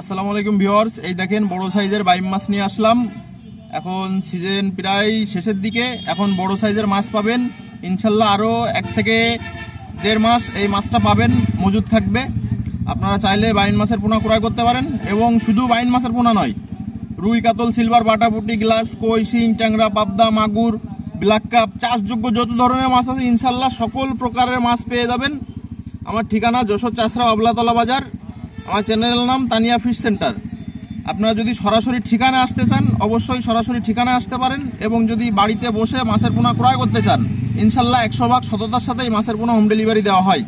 আসসালামু আলাইকুম ভিউয়ার্স, এই দেখেন বড় সাইজের বাইম মাছ নিয়ে আসলাম। এখন সিজন প্রায় শেষের দিকে, এখন বড় সাইজের মাছ পাবেন। ইনশাল্লাহ আরও এক থেকে দেড় মাস এই মাছটা পাবেন মজুদ থাকবে। আপনারা চাইলে বাইন মাছের পোনা ক্রয় করতে পারেন, এবং শুধু বাইন মাছের পোনা নয়, রুই, কাতল, সিলভার, বাটাপুটি, গ্লাস, কই, শিং, ট্যাংরা, পাবদা, মাগুর, ব্ল্যাক কাপ, চাষযোগ্য যত ধরনের মাছ আছে, ইনশাল্লাহ সকল প্রকারের মাছ পেয়ে যাবেন। আমার ঠিকানা যশোর চাষরা আবলাতলা বাজার। আমার চ্যানেলের নাম তানিয়া ফিশ সেন্টার। আপনারা যদি সরাসরি ঠিকানা আসতে চান, অবশ্যই সরাসরি ঠিকানা আসতে পারেন এবং যদি বাড়িতে বসে মাছের পোনা ক্রয় করতে চান, ইনশাল্লাহ একশো ভাগ সততার সাথে এই মাছের পোনা হোম ডেলিভারি দেওয়া হয়।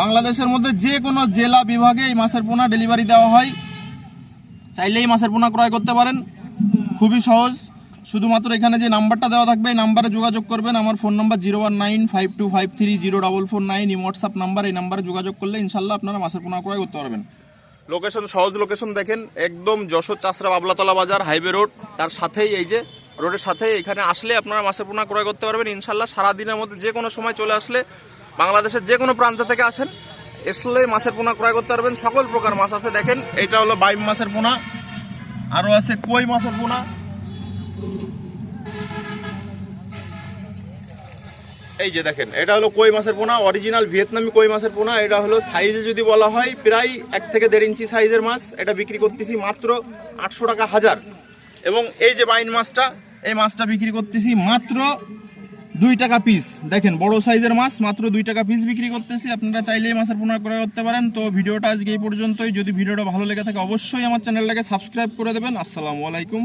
বাংলাদেশের মধ্যে যে কোনো জেলা বিভাগে এই মাছের পোনা ডেলিভারি দেওয়া হয়। চাইলেই মাছের পোনা ক্রয় করতে পারেন। খুবই সহজ। শুধুমাত্র এখানে যে নাম্বারটা দেওয়া থাকবে, এই নাম্বারে যোগাযোগ করবেন। আমার phone number zero one nine five two five three zero double four nine, এই হোয়াটসঅ্যাপ নাম্বার, এই নাম্বারে যোগাযোগ করলে ইনশাল্লাহ আপনারা মাছের পোনা ক্রয় করতে পারবেন। লোকেশন সহজ লোকেশন দেখেন, একদম যশোর চাষরা বাবলাতলা বাজার হাইওয়ে রোড তার সাথেই এই যে রোডের সাথে এখানে আসলে আপনারা মাছের পোনা ক্রয় করতে পারবেন। ইনশাল্লাহ সারাদিনের মধ্যে যে কোনো সময় চলে আসলে বাংলাদেশের যে কোনো প্রান্ত থেকে আসেন আসলে মাছের পোনা ক্রয় করতে পারবেন। সকল প্রকার মাছ আছে দেখেন, এটা হলো বাইম মাছের পোনা আরও আছে কই মাছের পোনা এই যে দেখেন, এটা হলো কই মাছের পোনা? অরিজিনাল ভিয়েতনামি কই মাছের পোনা? এটা হলো সাইজে যদি বলা হয়, প্রায় এক থেকে দেড় ইঞ্চি সাইজের মাছ। এটা বিক্রি করতেছি মাত্র আটশো টাকা হাজার। এবং এই যে বাইন মাছটা, এই মাছটা বিক্রি করতেছি মাত্র দুই টাকা পিস দেখেন, বড় সাইজের মাছ, মাত্র দুই টাকা পিস বিক্রি করতেছি। আপনারা চাইলেই মাছের পোনা ক্রয় করতে পারেন। তো ভিডিওটা আজকে এই পর্যন্তই। যদি ভিডিওটা ভালো লেগে থাকে, অবশ্যই আমার চ্যানেলটাকে সাবস্ক্রাইব করে দেবেন। আসসালামু আলাইকুম।